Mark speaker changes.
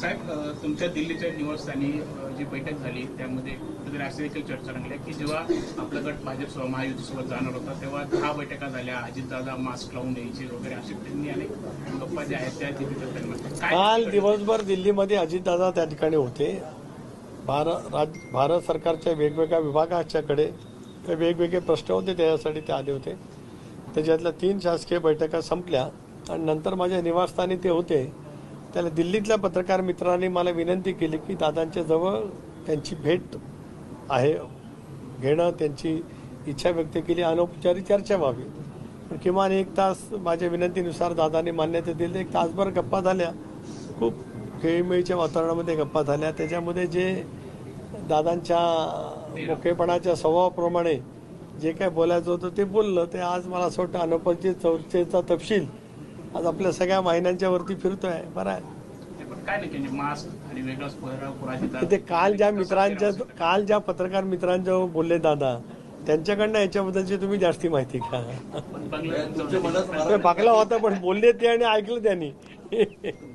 Speaker 1: साहेब तुमच्या दिल्लीच्या निवासस्थानी जी बैठक झाली त्यामध्ये कुठेतरी अशी देखील चर्चा रंगल्या की जेव्हा आपला गट भाजप महायुतीसोबत जाणार होता तेव्हा दहा बैठका झाल्या अजितदादा मास्क लावून द्यायचे वगैरे असे त्यांनी अनेक गप्पा ज्या आहेत त्या काय
Speaker 2: काल दिवसभर दिल्लीमध्ये अजितदादा त्या ठिकाणी होते. भारत राज भारत सरकारच्या वेगवेगळ्या विभागाच्याकडे वेगवेगळे प्रश्न होते त्याच्यासाठी ते आले होते. त्याच्यातल्या तीन शासकीय बैठका संपल्या आणि नंतर माझ्या निवासस्थानी ते होते. त्याला दिल्लीतल्या पत्रकार मित्रांनी मला विनंती केली की दादांच्या जवळ त्यांची भेट आहे. घेणं त्यांची इच्छा व्यक्त केली. अनौपचारिक चर्चा व्हावी. पण किमान एक तास माझ्या विनंतीनुसार दादांनी मान्यता दिली. एक तासभर गप्पा झाल्या. खूप खेळीमेळीच्या वातावरणामध्ये गप्पा झाल्या. त्याच्यामध्ये जे दादांच्या मोकेपणाच्या स्वभावाप्रमाणे जे काय बोलायचं होतं ते बोललं. ते आज मला असं वाटतं अनौपचारिक चर्चेचा तपशील आज आपल्या सगळ्या वाहिन्यांच्या वरती फिरतोय बरं. आहे
Speaker 1: ते पण काय नाही म्हणजे मास्क आणि वेगळाच पुरावा
Speaker 2: ते काल ज्या मित्रांच्या काल ज्या पत्रकार मित्रांच्या बोलले दादा त्यांच्याकडनं याच्याबद्दलची तुम्ही जास्ती माहिती
Speaker 1: बंगला
Speaker 2: ते बघला होता पण बोलले ते आणि ऐकलं त्यांनी.